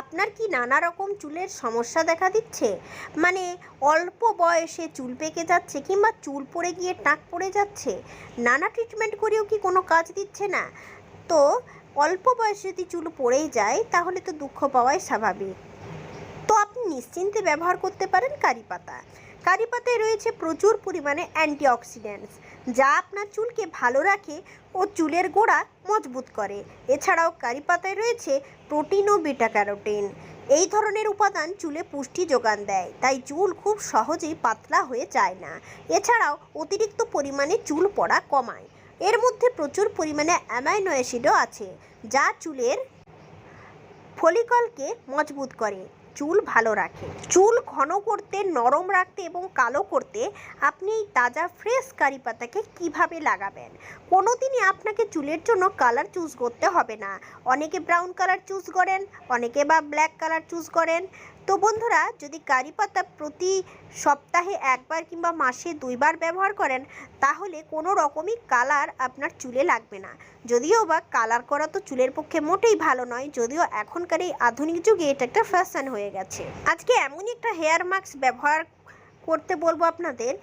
আপনার কি নানা রকম চুলের সমস্যা দেখা দিচ্ছে? মানে অল্প বয়সে চুল পেকে যাচ্ছে কিংবা চুল পড়ে গিয়ে টাক পড়ে যাচ্ছে? নানা ট্রিটমেন্ট করেও কি কোনো কাজ দিচ্ছে না? তো অল্প বয়সে যদি চুল পড়েই যায়, তাহলে তো দুঃখ পাওয়াই স্বাভাবিক। তো আপনি নিশ্চিন্তে ব্যবহার করতে পারেন কারি পাতা। কারি পাতায় রয়েছে প্রচুর পরিমাণে অ্যান্টিঅক্সিডেন্টস, যা আপনার চুলকে ভালো রাখে ও চুলের গোড়া মজবুত করে। এছাড়াও কারি পাতায় রয়েছে প্রোটিন ও বিটা ক্যারোটিন। এই ধরনের উপাদান চুলে পুষ্টি যোগান দেয়, তাই চুল খুব সহজেই পাতলা হয়ে যায় না। এছাড়াও অতিরিক্ত পরিমাণে চুল পড়া কমায়। এর মধ্যে প্রচুর পরিমাণে অ্যামাইনো অ্যাসিডও আছে, যা চুলের ফলিকলকে মজবুত করে। চুল ভালো রাখে। চুল ঘন করতে, নরম রাখতে এবং কালো করতে আপনি এই তাজা ফ্রেশ কারি পাতাকে কীভাবে লাগাবেন? কোনোদিনই আপনাকে চুলের জন্য কালার চুজ করতে হবে না। অনেকে ব্রাউন কালার চুজ করেন, অনেকে বা ব্ল্যাক কালার চুজ করেন। তো বন্ধুরা, যদি কারি পাতা প্রতি সপ্তাহে একবার কিংবা মাসে দুইবার ব্যবহার করেন, তাহলে কোনো রকমই কালার আপনার চুলে লাগবে না। যদিও বা কালার করা তো চুলের পক্ষে মোটেই ভালো নয়, যদিও এখনকার এই আধুনিক যুগে এটা একটা ফ্যাশন হয়ে গেছে। আজকে এমনই একটা হেয়ার মাস্ক ব্যবহার করতে বলব আপনাদের,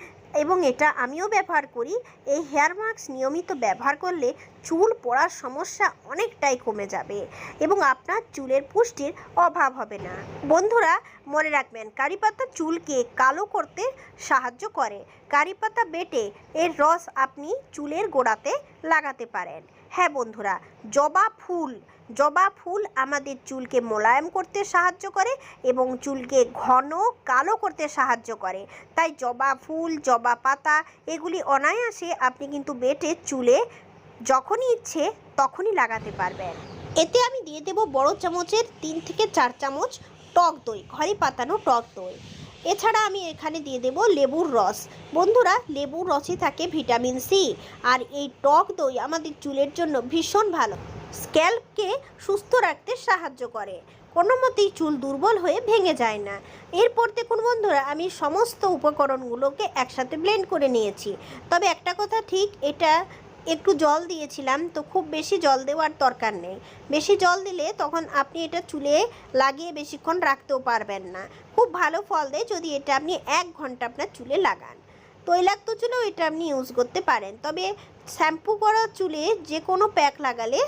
এবং এটা আমিও ব্যবহার করি। এই হেয়ার মাস্ক নিয়মিত ব্যবহার করলে চুল পড়ার সমস্যা অনেকটাই কমে যাবে এবং আপনার চুলের পুষ্টির অভাব হবে না। বন্ধুরা, মনে রাখবেন, কারি পাতা চুলকে কালো করতে সাহায্য করে। কারি পাতা বেটে এর রস আপনি চুলের গোড়াতে লাগাতে পারেন। হ্যাঁ বন্ধুরা, জবা ফুল জবা ফুল আমাদের চুলকে মোলায়েম করতে সাহায্য করে এবং চুলকে ঘন কালো করতে সাহায্য করে। তাই জবা ফুল, জবা পাতা এগুলি অনায়াসে আপনি কিন্তু বেটে চুলে যখনই ইচ্ছে তখনই লাগাতে পারবেন। এতে আমি দিয়ে দেব বড় চামচের তিন থেকে চার চামচ টক দই, ঘরে পাতানো টক দই। এছাড়া আমি এখানে দিয়ে দেব লেবুর রস। বন্ধুরা, লেবুর রসে থাকে ভিটামিন সি, আর এই টক দই আমাদের চুলের জন্য ভীষণ ভালো। স্ক্যাল্পকে সুস্থ রাখতে সাহায্য করে। কোনো মতেই চুল দুর্বল হয়ে ভেঙে যায় না। এরপর দেখুন বন্ধুরা, আমি সমস্ত উপকরণগুলোকে একসাথে ব্লেন্ড করে নিয়েছি। তবে একটা কথা ঠিক, এটা একটু জল দিয়েছিলাম, তো খুব বেশি জল দেওয়ার দরকার নেই। বেশি জল দিলে তখন আপনি এটা চুলে লাগিয়ে বেশিক্ষণ রাখতেও পারবেন না। খুব ভালো ফল দেয় যদি এটা আপনি এক ঘণ্টা আপনার চুলে লাগান। তৈলাক্ত চুলেও এটা আপনি ইউজ করতে পারেন। তবে শ্যাম্পু করা চুলে যে কোনো প্যাক লাগালে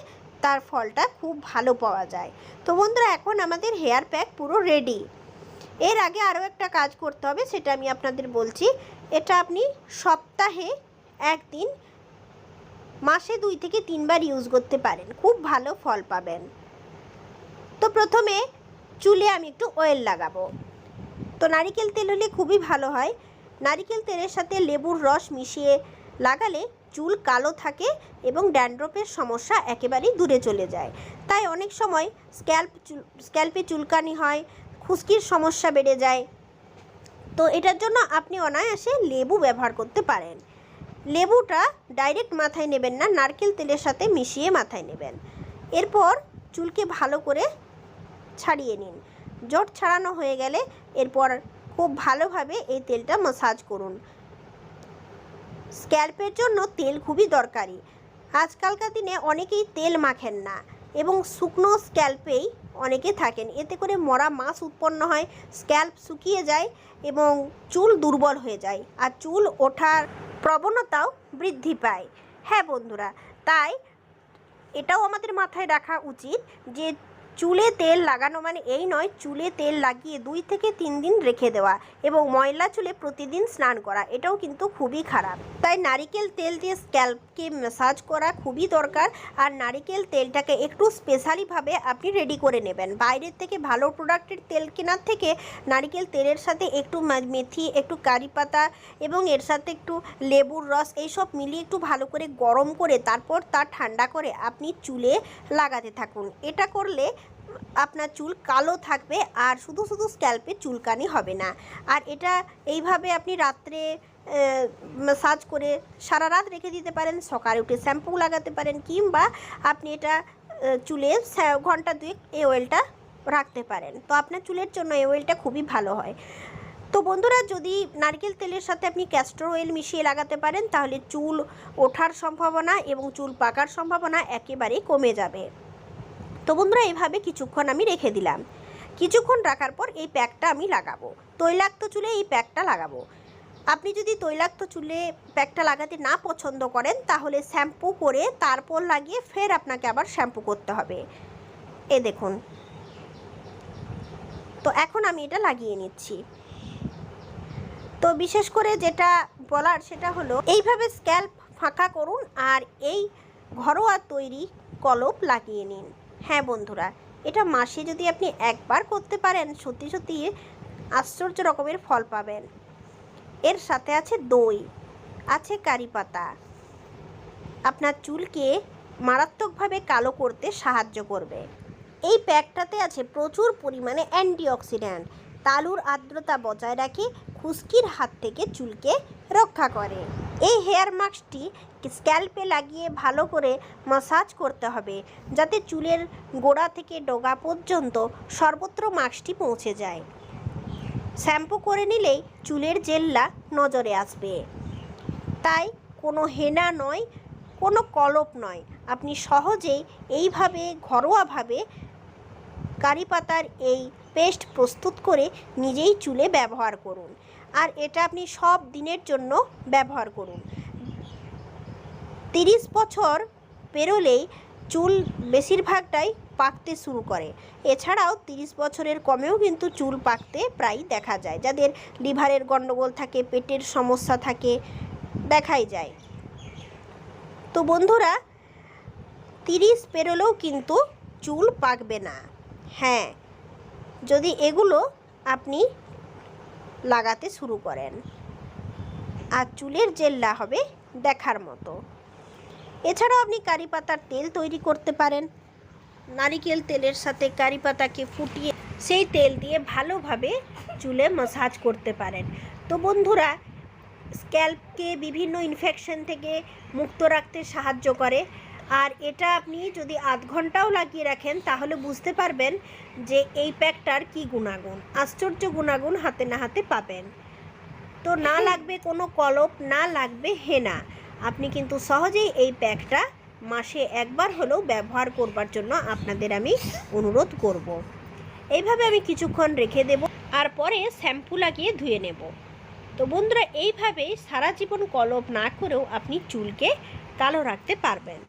তার ফলটা খুব ভালো পাওয়া যায়। তো বন্ধুরা, এখন আমাদের হেয়ার প্যাক পুরো রেডি এর আগে আরও একটা কাজ করতে হবে, সেটা আমি আপনাদের বলছি। এটা আপনি সপ্তাহে একদিন মাসে দুই থেকে তিনবার ইউজ করতে পারেন। খুব ভালো ফল পাবেন। তো প্রথমে চুলে আমি একটু অয়েল লাগাবো। তো নারিকেল তেল হলে খুবই ভালো হয়। নারিকেল তেলের সাথে লেবুর রস মিশিয়ে লাগালে চুল কালো থাকে এবং ড্যান্ড্রফের সমস্যা একেবারেই দূরে চলে যায়। তাই অনেক সময় স্ক্যাল্প চুল, স্ক্যাল্পে চুলকানি হয়, খুশকির সমস্যা বেড়ে যায়। তো এটার জন্য আপনি অনায়াসে লেবু ব্যবহার করতে পারেন। লেবুটা ডাইরেক্ট মাথায় নেবেন না, নারকেল তেলের সাথে মিশিয়ে মাথায় নেবেন। এরপর চুলকে ভালো করে ছাড়িয়ে নিন। জট ছাড়ানো হয়ে গেলে এরপর খুব ভালোভাবে এই তেলটা মাসাজ করুন। স্ক্যাল্পের জন্য তেল খুবই দরকারি। আজকালকার দিনে অনেকেই তেল মাখেন না এবং শুকনো স্ক্যাল্পেই অনেকে থাকেন। এতে করে মরা মাছ উৎপন্ন হয়, স্ক্যাল্প শুকিয়ে যায় এবং চুল দুর্বল হয়ে যায় আর চুল ওঠার প্রবণতাও বৃদ্ধি পায়। হ্যাঁ বন্ধুরা, তাই এটাও আমাদের মাথায় রাখা উচিত যে চুলে তেল লাগানো মানে এই নয়, চুলে তেল লাগিয়ে দুই থেকে তিন দিন রেখে দেওয়া এবং ময়লা চুলে প্রতিদিন স্নান করা, এটাও কিন্তু খুবই খারাপ। তাই নারিকেল তেল দিয়ে স্ক্যাল্পকে ম্যাসাজ করা খুবই দরকার আর নারিকেল তেলটাকে একটু স্পেশালিভাবে আপনি রেডি করে নেবেন। বাইরের থেকে ভালো প্রোডাক্টের তেল কেনার থেকে নারিকেল তেলের সাথে একটু মেথি, একটু কারি পাতা এবং এর সাথে একটু লেবুর রস এইসব মিলিয়ে একটু ভালো করে গরম করে তারপর তা ঠান্ডা করে আপনি চুলে লাগাতে থাকুন। এটা করলে আপনার চুল কালো থাকবে আর শুধু শুধু স্ক্যাল্পে চুলকানি হবে না। আর এটা এইভাবে আপনি রাত্রে মাসাজ করে সারা রাত রেখে দিতে পারেন, সকালে উঠে শ্যাম্পু লাগাতে পারেন, কিংবা আপনি এটা চুলে ঘণ্টা দুয়েক এই অয়েলটা রাখতে পারেন। তো আপনার চুলের জন্য এই অয়েলটা খুবই ভালো হয়। তো বন্ধুরা, যদি নারকেল তেলের সাথে আপনি ক্যাস্টর অয়েল মিশিয়ে লাগাতে পারেন, তাহলে চুল ওঠার সম্ভাবনা এবং চুল পাকার সম্ভাবনা একেবারেই কমে যাবে। তো বন্ধুরা, এভাবে কিছুক্ষণ আমি রেখে দিলাম। কিছুক্ষণ রাখার পর এই প্যাকটা আমি লাগাবো। তৈলাক্ত চুলে এই প্যাকটা লাগাবো। আপনি যদি তৈলাক্ত চুলে প্যাকটা লাগাতে না পছন্দ করেন, তাহলে শ্যাম্পু করে তারপর লাগিয়ে ফের আপনাকে আবার শ্যাম্পু করতে হবে। এ দেখুন। তো এখন আমি এটা লাগিয়ে নিচ্ছি। তো বিশেষ করে যেটা বলার সেটা হলো, এইভাবে স্ক্যাল্প ফাঁকা করুন আর এই ঘরোয়া তৈরি কলপ লাগিয়ে নিন। হ্যাঁ বন্ধুরা, এটা মাসে যদি আপনি একবার করতে পারেন, সত্যি সত্যি আশ্চর্য রকমের ফল পাবেন। এর সাথে আছে দই, আছে কারি পাতা। আপনার চুলকে মারাত্মকভাবে কালো করতে সাহায্য করবে। এই প্যাকটাতে আছে প্রচুর পরিমাণে অ্যান্টিঅক্সিডেন্ট। তালুর আর্দ্রতা বজায় রাখে, খুশকির হাত থেকে চুলকে রক্ষা করে। এই হেয়ার মাস্কটি স্ক্যাল্পে লাগিয়ে ভালো করে মাসাজ করতে হবে, যাতে চুলের গোড়া থেকে ডগা পর্যন্ত সর্বত্র মাস্কটি পৌঁছে যায়। শ্যাম্পু করে নিলেই চুলের জেল্লা নজরে আসবে। তাই কোনো হেনা নয়, কোনো কলপ নয়। আপনি সহজেই এইভাবে ঘরোয়াভাবে কারি পাতার এই পেস্ট প্রস্তুত করে নিজেই চুলে ব্যবহার করুন। আর এটা আপনি সব দিনের জন্য ব্যবহার করুন। তিরিশ বছর পেরোলেই চুল বেশিরভাগটাই পাকতে শুরু করে। এছাড়াও তিরিশ বছরের কমেও কিন্তু চুল পাকতে প্রায় দেখা যায়। যাদের লিভারের গণ্ডগোল থাকে, পেটের সমস্যা থাকে, দেখাই যায়। তো বন্ধুরা, তিরিশ পেরোলেও কিন্তু চুল পাকবে না। হ্যাঁ যদি এগুলো আপনি লাগাতে শুরু করেন। আর চুলের জেল্লা হবে দেখার মতো। এছাড়াও আপনি কারি পাতার তেল তৈরি করতে পারেন। নারিকেল তেলের সাথে কারি পাতাকে ফুটিয়ে সেই তেল দিয়ে ভালোভাবে চুলে মাসাজ করতে পারেন। তো বন্ধুরা স্ক্যাল্পকে বিভিন্ন ইনফেকশন থেকে মুক্ত রাখতে সাহায্য করে। আর এটা আপনি যদি আধ ঘন্টাও লাগিয়ে রাখেন তাহলে বুঝতে পারবেন যে এই প্যাকটার কি গুণাগুণ আশ্চর্য গুণাগুণ হাতে না হাতে পাবেন। তো না লাগবে কোনো কলপ না লাগবে হেনা। আপনি কিন্তু সহজেই এই প্যাকটা মাসে একবার হলেও ব্যবহার করবার জন্য আপনাদের আমি অনুরোধ করব। এইভাবে আমি কিছুক্ষণ রেখে দেব আর পরে শ্যাম্পু লাগিয়ে ধুয়ে নেব। তো বন্ধুরা এইভাবেই সারা জীবন কলপ না করেও আপনি চুলকে কালো রাখতে পারবেন।